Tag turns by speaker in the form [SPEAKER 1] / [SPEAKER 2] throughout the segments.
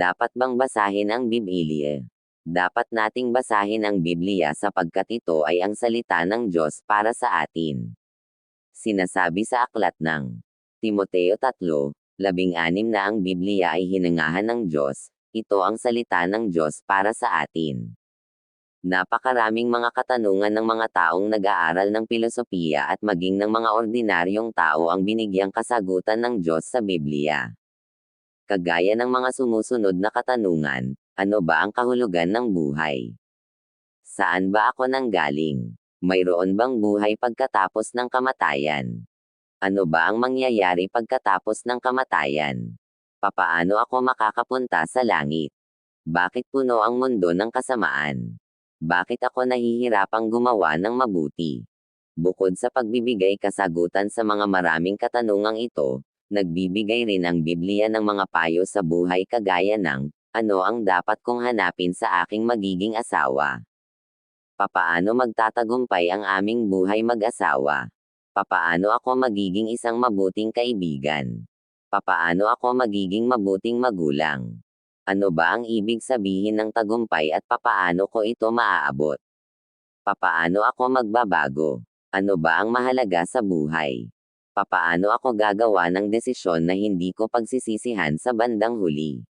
[SPEAKER 1] Dapat bang basahin ang Biblia? Dapat nating basahin ang Biblia sapagkat ito ay ang salita ng Diyos para sa atin. Sinasabi sa aklat ng Timoteo 3, labing anim na ang Biblia ay hinangahan ng Diyos, ito ang salita ng Diyos para sa atin. Napakaraming mga katanungan ng mga taong nag-aaral ng pilosopiya at maging ng mga ordinaryong tao ang binigyang kasagutan ng Diyos sa Biblia. Kagaya ng mga sumusunod na katanungan, ano ba ang kahulugan ng buhay? Saan ba ako nanggaling? Mayroon bang buhay pagkatapos ng kamatayan? Ano ba ang mangyayari pagkatapos ng kamatayan? Papaano ako makakapunta sa langit? Bakit puno ang mundo ng kasamaan? Bakit ako nahihirapang gumawa ng mabuti? Bukod sa pagbibigay kasagutan sa mga maraming katanungang ito, nagbibigay rin ang Biblia ng mga payo sa buhay kagaya ng, ano ang dapat kong hanapin sa aking magiging asawa? Papaano magtatagumpay ang aming buhay mag-asawa? Papaano ako magiging isang mabuting kaibigan? Papaano ako magiging mabuting magulang? Ano ba ang ibig sabihin ng tagumpay at papaano ko ito maaabot? Papaano ako magbabago? Ano ba ang mahalaga sa buhay? Papaano ako gagawa ng desisyon na hindi ko pagsisisihan sa bandang huli?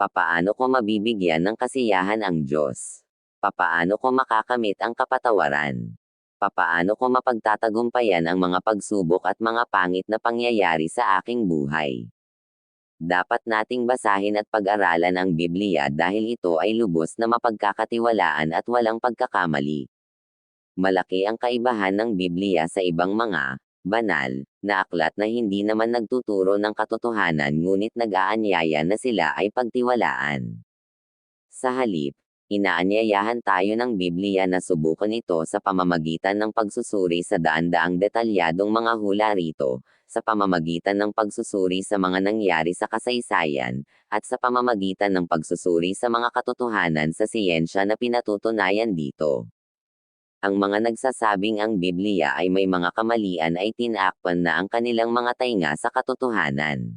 [SPEAKER 1] Papaano ko mabibigyan ng kasiyahan ang Diyos? Papaano ko makakamit ang kapatawaran? Papaano ko mapagtatagumpayan ang mga pagsubok at mga pangit na pangyayari sa aking buhay? Dapat nating basahin at pag-aralan ang Biblia dahil ito ay lubos na mapagkakatiwalaan at walang pagkakamali. Malaki ang kaibahan ng Biblia sa ibang mga banal na aklat na hindi naman nagtuturo ng katotohanan ngunit nag-aanyaya na sila ay pagtiwalaan. Sa halip, inaanyayahan tayo ng Biblia na subukan ito sa pamamagitan ng pagsusuri sa daan-daang detalyadong mga hula rito, sa pamamagitan ng pagsusuri sa mga nangyari sa kasaysayan, at sa pamamagitan ng pagsusuri sa mga katotohanan sa siyensya na pinatutunayan dito. Ang mga nagsasabing ang Biblia ay may mga kamalian ay tinakpan na ang kanilang mga tainga sa katotohanan.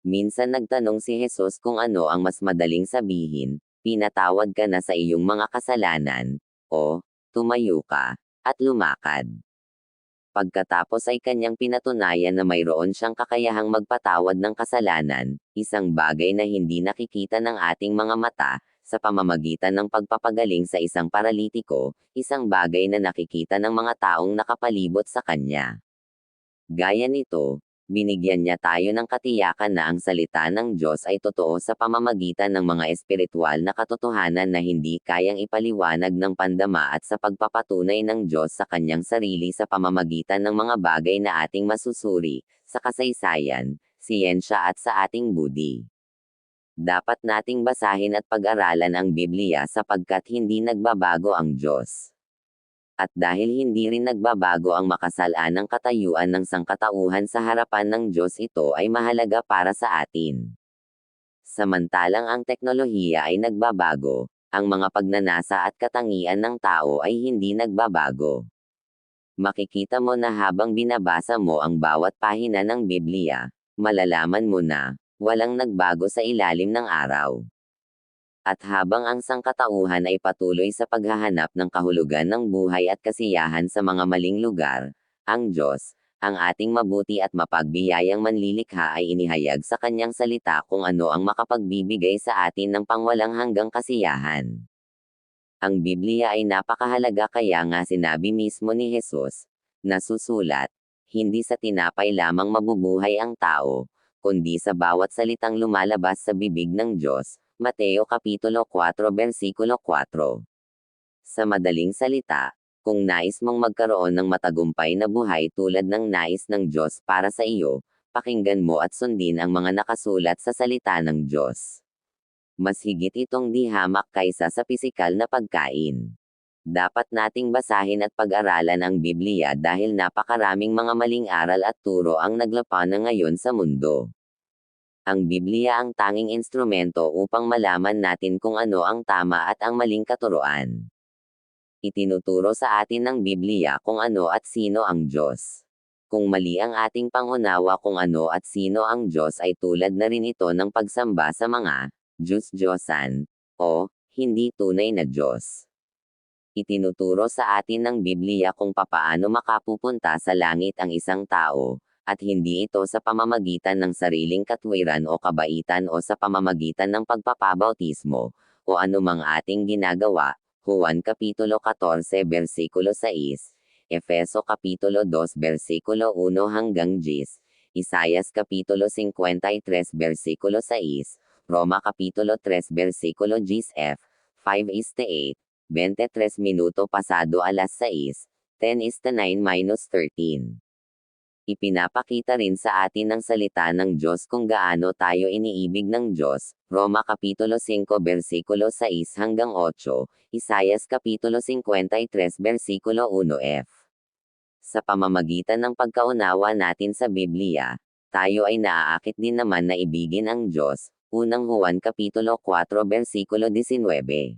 [SPEAKER 1] Minsan nagtanong si Jesus kung ano ang mas madaling sabihin, pinatawad ka na sa iyong mga kasalanan, o, tumayo ka, at lumakad. Pagkatapos ay kanyang pinatunayan na mayroon siyang kakayahang magpatawad ng kasalanan, isang bagay na hindi nakikita ng ating mga mata, sa pamamagitan ng pagpapagaling sa isang paralitiko, isang bagay na nakikita ng mga taong nakapalibot sa kanya. Gaya nito, binigyan niya tayo ng katiyakan na ang salita ng Diyos ay totoo sa pamamagitan ng mga espiritual na katotohanan na hindi kayang ipaliwanag ng pandama at sa pagpapatunay ng Diyos sa kanyang sarili sa pamamagitan ng mga bagay na ating masusuri, sa kasaysayan, siyensya at sa ating budi. Dapat nating basahin at pag-aralan ang Biblia sapagkat hindi nagbabago ang Diyos. At dahil hindi rin nagbabago ang makasalaan ng katayuan ng sangkatauhan sa harapan ng Diyos ito ay mahalaga para sa atin. Samantalang ang teknolohiya ay nagbabago, ang mga pagnanasa at katangian ng tao ay hindi nagbabago. Makikita mo na habang binabasa mo ang bawat pahina ng Biblia, malalaman mo na, walang nagbago sa ilalim ng araw. At habang ang sangkatauhan ay patuloy sa paghahanap ng kahulugan ng buhay at kasiyahan sa mga maling lugar, ang Diyos, ang ating mabuti at mapagbiyayang manlilikha ay inihayag sa kanyang salita kung ano ang makapagbibigay sa atin ng pangwalang hanggang kasiyahan. Ang Biblia ay napakahalaga kaya nga sinabi mismo ni Jesus, na susulat, hindi sa tinapay lamang mabubuhay ang tao, kundi sa bawat salitang lumalabas sa bibig ng Diyos, Mateo Kapitulo 4 Versikulo 4. Sa madaling salita, kung nais mong magkaroon ng matagumpay na buhay tulad ng nais ng Diyos para sa iyo, pakinggan mo at sundin ang mga nakasulat sa salita ng Diyos. Mas higit itong di hamak kaysa sa pisikal na pagkain. Dapat nating basahin at pag-aralan ang Biblia dahil napakaraming mga maling aral at turo ang naglapanan ngayon sa mundo. Ang Biblia ang tanging instrumento upang malaman natin kung ano ang tama at ang maling katuruan. Itinuturo sa atin ng Biblia kung ano at sino ang Diyos. Kung mali ang ating pangunawa kung ano at sino ang Diyos ay tulad na rin ito ng pagsamba sa mga Diyos Diyosan, o hindi tunay na Diyos. Itinuturo sa atin ng Biblia kung papaano makapupunta sa langit ang isang tao, at hindi ito sa pamamagitan ng sariling katwiran o kabaitan o sa pamamagitan ng pagpapabautismo, o anumang ating ginagawa, Juan Kapitulo 14 versikulo 6, Efeso Kapitulo 2 versikulo 1 hanggang 10, Isayas Kapitulo 53 versikulo 6, Roma Kapitulo 3 versikulo 10f, 5 is to 8, 23 minuto pasado alas 6, 10 is to 9 minus 13. Ipinapakita rin sa atin ng salita ng Diyos kung gaano tayo iniibig ng Diyos, Roma Kapitulo 5 versikulo 6 hanggang 8, Isayas Kapitulo 53 versikulo 1f. Sa pamamagitan ng pagkaunawa natin sa Biblia, tayo ay naaakit din naman na ibigin ang Diyos, unang Juan Kapitulo 4 versikulo 19.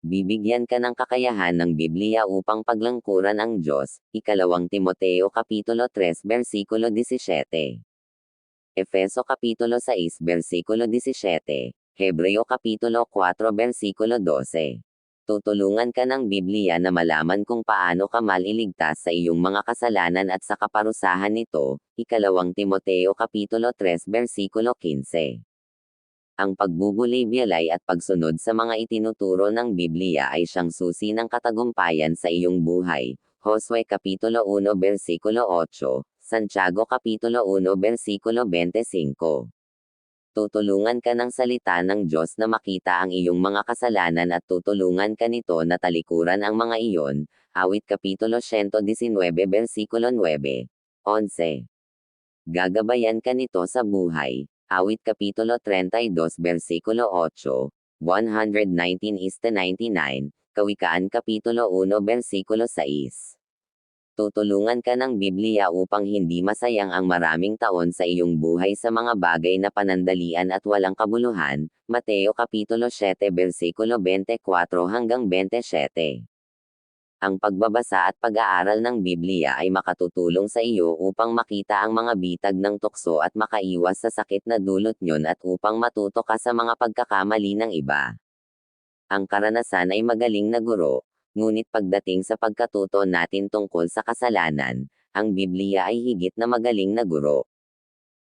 [SPEAKER 1] Bibigyan ka ng kakayahan ng Biblia upang paglangkuran ang Diyos, ikalawang Timoteo Kapitulo 3 versikulo 17. Efeso Kapitulo 6 versikulo 17, Hebreo Kapitulo 4 versikulo 12. Tutulungan ka ng Biblia na malaman kung paano ka maliligtas sa iyong mga kasalanan at sa kaparusahan nito, ikalawang Timoteo Kapitulo 3 versikulo 15. Ang pagbubulibyalay at pagsunod sa mga itinuturo ng Biblia ay siyang susi ng katagumpayan sa iyong buhay. Josue Kapitulo 1 versikulo 8, Santiago Kapitulo 1 versikulo 25. Tutulungan ka ng salita ng Diyos na makita ang iyong mga kasalanan at tutulungan ka nito na talikuran ang mga iyon. Awit Kapitulo 119 versikulo 9, 11. Gagabayan ka nito sa buhay, Awit Kapitulo 32 versikulo 8, 119 is to 99, Kawikaan Kapitulo 1 versikulo 6. Tutulungan ka ng Biblia upang hindi masayang ang maraming taon sa iyong buhay sa mga bagay na panandalian at walang kabuluhan, Mateo Kapitulo 7 versikulo 24 hanggang 27. Ang pagbabasa at pag-aaral ng Biblia ay makatutulong sa iyo upang makita ang mga bitag ng tukso at makaiwas sa sakit na dulot nyon at upang matuto ka sa mga pagkakamali ng iba. Ang karanasan ay magaling na guro, ngunit pagdating sa pagkatuto natin tungkol sa kasalanan, ang Biblia ay higit na magaling na guro.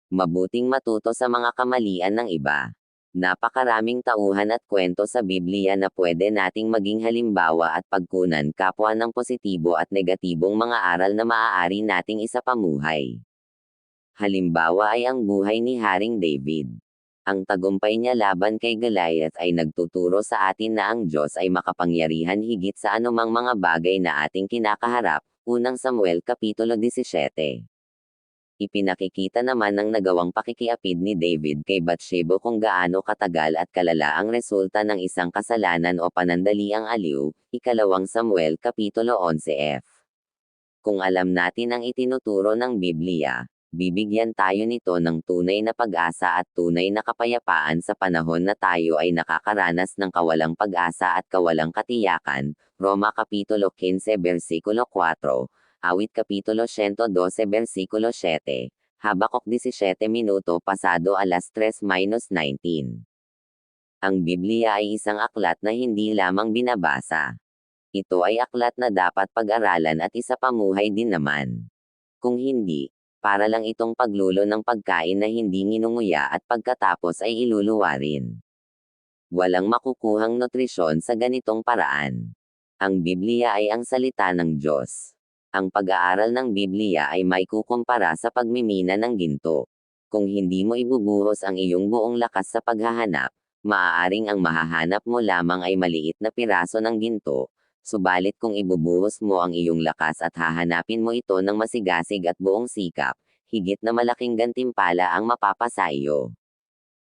[SPEAKER 1] Mabuting matuto sa mga kamalian ng iba. Napakaraming tauhan at kwento sa Biblia na pwede nating maging halimbawa at pagkunan kapwa ng positibo at negatibong mga aral na maaari nating isapamuhay. Halimbawa ay ang buhay ni Haring David. Ang tagumpay niya laban kay Goliath ay nagtuturo sa atin na ang Diyos ay makapangyarihan higit sa anumang mga bagay na ating kinakaharap, unang Samuel Kapitulo 17. Ipinakikita naman ng nagawang pakikiapid ni David kay Bathsheba kung gaano katagal at kalala ang resulta ng isang kasalanan o panandaliang aliw, ikalawang Samuel Kapitulo 11f. Kung alam natin ang itinuturo ng Biblia, bibigyan tayo nito ng tunay na pag-asa at tunay na kapayapaan sa panahon na tayo ay nakakaranas ng kawalang pag-asa at kawalang katiyakan, Roma Kapitulo 15 versikulo 4, Awit Kapitulo 112 versikulo 7, Habakuk 17 minuto pasado alas 3 minus 19. Ang Biblia ay isang aklat na hindi lamang binabasa. Ito ay aklat na dapat pag-aralan at isapamuhay din naman. Kung hindi, para lang itong paglulo ng pagkain na hindi nginunguya at pagkatapos ay iluluwa rin. Walang makukuhang nutrisyon sa ganitong paraan. Ang Biblia ay ang salita ng Diyos. Ang pag-aaral ng Biblia ay may kukumpara sa pagmimina ng ginto. Kung hindi mo ibubuhos ang iyong buong lakas sa paghahanap, maaaring ang mahahanap mo lamang ay maliit na piraso ng ginto, subalit kung ibubuhos mo ang iyong lakas at hahanapin mo ito ng masigasig at buong sikap, higit na malaking gantimpala ang mapapasa iyo.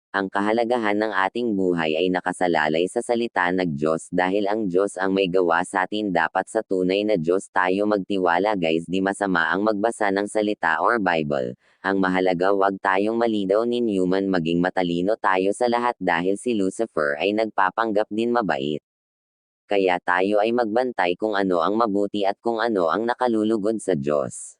[SPEAKER 1] Ang kahalagahan ng ating buhay ay nakasalalay sa salita ng Diyos dahil ang Diyos ang may gawa sa atin dapat sa tunay na Diyos tayo magtiwala guys di masama ang magbasa ng salita or Bible. Ang mahalaga wag tayong malidaw ni Newman maging matalino tayo sa lahat dahil si Lucifer ay nagpapanggap din mabait. Kaya tayo ay magbantay kung ano ang mabuti at kung ano ang nakalulugod sa Diyos.